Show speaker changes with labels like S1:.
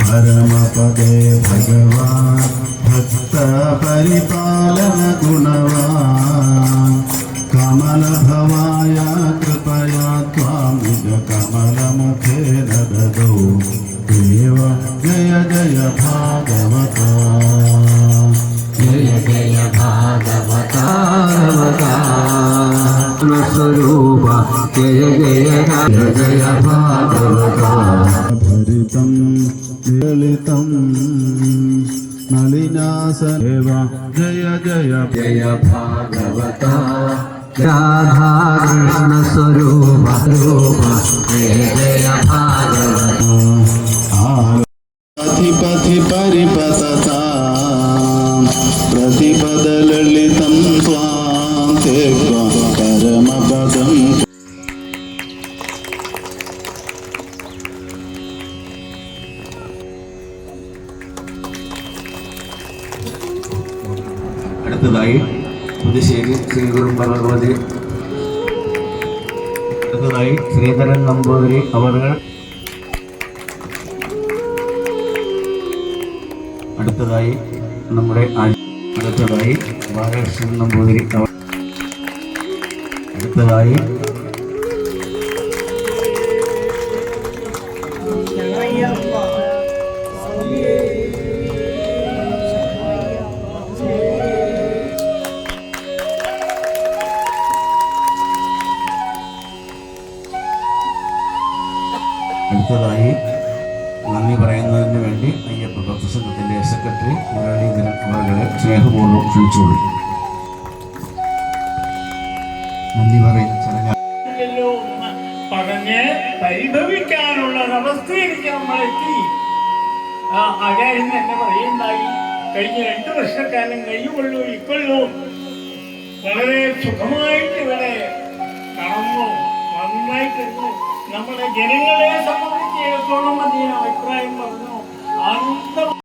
S1: పరమపదే భగవా భక్త పరిపాలన గుణవా కమల భవాయ కృపయా త్వాం నిజ కమలముఖే దదౌ దేవ
S2: జయ జయ భావ मातृस्वरूप जय जय जय जय
S1: भागवता भरितं ललितं नलिनासदेव जय
S2: जय जय राधा कृष्ण जय जय भागवता।
S1: पथि परिपतता। प्रतिपदललितं त्वां ते പരമപദം
S3: അടുത്തതായി പുതുശ്ശേരി ശ്രീ കുറുമ്പ ഭഗവതി അടുത്തതായി ശ്രീധരൻ നമ്പൂതിരി അവർ അടുത്തതായി നമ്മുടെ ആ- അടുത്തതായി ബാലകൃഷ്ണൻ നമ്പൂതിരി അവർ അടുത്തതായി അടുത്തതായി നന്ദി പറയുന്നതിന് വേണ്ടി അയ്യപ്പ ഭക്തസംഘത്തിന്റെ സെക്രട്ടറി മുരളീധരൻ അവരുടെ സ്നേഹപൂർവം ക്ഷണിച്ചോളൂ നന്ദി
S4: പറയുന്നു കഴിഞ്ഞ രണ്ടു വർഷക്കാലം കഴിയുള്ളൂ ഇപ്പോഴും വളരെ സുഖമായിട്ട് ഇവിടെ കടന്നു നന്നായിട്ടുണ്ട് നമ്മുടെ ജനങ്ങളെ സംബന്ധിച്ചിടത്തോളം മതി അഭിപ്രായം പറഞ്ഞു ആനന്ദ